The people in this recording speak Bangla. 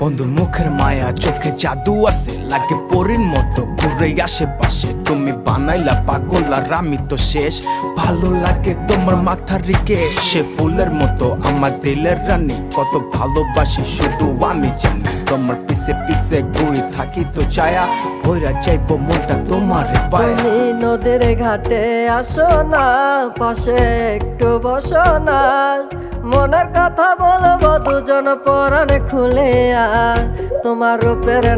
বন্ধুর মুখের মায়া, চোখে জাদু আছে। লাগে পরীর মতো ঘুরে আশেপাশে। তুমি বানাইলা পাগল আর আমি তো শেষ। ভালো লাগে তোমার মাথার রিকে সে ফুলের মতো আমার দিলের রানী। কত ভালোবাসি, শুধু আমি জানি তোমার পিছে পিসে গুড়ি থাকি তো চায়া ভৈরা চাইব মনটা তোমার পায়ে। নদীর ঘাটে আসো না, পাশে একটু বসো না। মনের কথা বলব দুজন পরাণ খুলে আর তোমার রূপের না